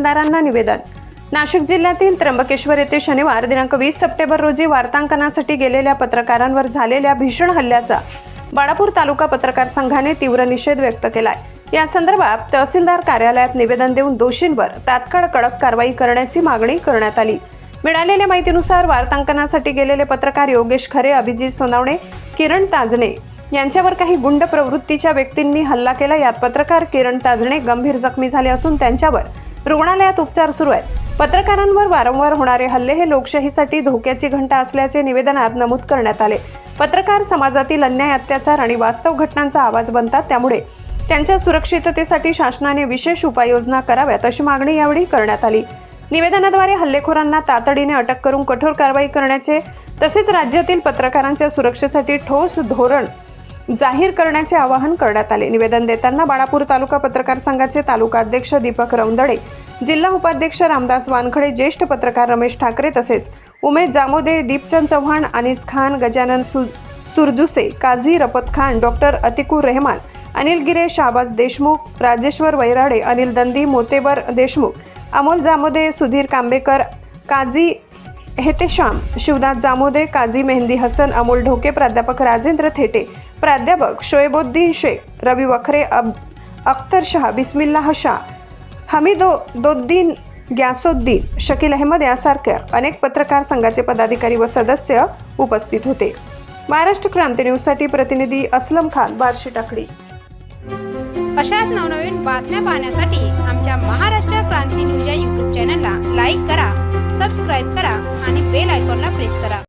तहसीलदारांना निवेदन. नाशिक जिल्ह्यातील त्र्यंबकेश्वर येथे शनिवार दिनांक वीस सप्टेंबर रोजी वार्तांकनासाठी गेलेल्या पत्रकारांवर झालेल्या भीषण हल्ल्याचा बाळापूर तालुका पत्रकार संघाने तीव्र निषेध व्यक्त केलाय. या संदर्भात तहसीलदार कार्यालयात निवेदन देऊन दोषींवर तात्काळ कडक कारवाई करण्याची मागणी करण्यात आली. मिळालेल्या माहितीनुसार वार्तांकनासाठी गेलेले पत्रकार योगेश खरे अभिजित सोनावणे किरण ताजणे यांच्यावर काही गुंड प्रवृत्तीच्या व्यक्तींनी हल्ला केला. यात पत्रकार किरण ताजणे गंभीर जखमी झाले असून त्यांच्यावर रुग्णालयात उपचार सुरू आहेत. पत्रकारांवर वारंवार होणारे हल्ले हे लोकशाहीसाठी धोक्याची घंटा असल्याचे निवेदनात नमूद करण्यात आले. पत्रकार समाजातील अन्याय अत्याचार आणि वास्तव घटनांचा आवाज बनतात त्यामुळे. त्यांच्या सुरक्षिततेसाठी शासनाने विशेष उपाययोजना कराव्यात अशी मागणी यावेळी करण्यात आली. निवेदनाद्वारे हल्लेखोरांना तातडीने अटक करून कठोर कारवाई करण्याचे तसेच राज्यातील पत्रकारांच्या सुरक्षेसाठी ठोस धोरण जाहीर करण्याचे आवाहन करण्यात आले. निवेदन देताना बाळापूर तालुका पत्रकार संघाचे तालुका अध्यक्ष दीपक रौंदडे जिल्हा उपाध्यक्ष रामदास वानखडे ज्येष्ठ पत्रकार रमेश ठाकरे तसेच उमेश जामोदे दीपचंद चव्हाण अनिस खान गजानन सु सुरजुसे काझी रपत खान डॉक्टर अतिकूर रेहमान अनिल गिरे शाहबाज देशमुख राजेश्वर वैराडे अनिल दंदी मोतेबर देशमुख अमोल जामोदे सुधीर कांबेकर काझी हेतेश्याम शिवदास जामोदे काझी मेहंदी हसन अमोल ढोके प्राध्यापक राजेंद्र थेटे प्राध्यापक शोएबुद्दीन शेख रवी वखरे अब अख्तर शाह बिस्मिल्लाह शाह हमीदो दोद्दीन ग्यासोद्दीन शकील अहमद यासारख्या अनेक पत्रकार संघाचे पदाधिकारी व सदस्य उपस्थित होते. महाराष्ट्र क्रांती न्यूजसाठी प्रतिनिधी असलम खान बार्शी टाकडी अशाच नवनवीन बातम्या पाहण्यासाठी आमच्या महाराष्ट्र क्रांती न्यूज या यूट्यूब चॅनलला लाईक करा सबस्क्राईब करा आणि बेल आयकॉनला प्रेस करा.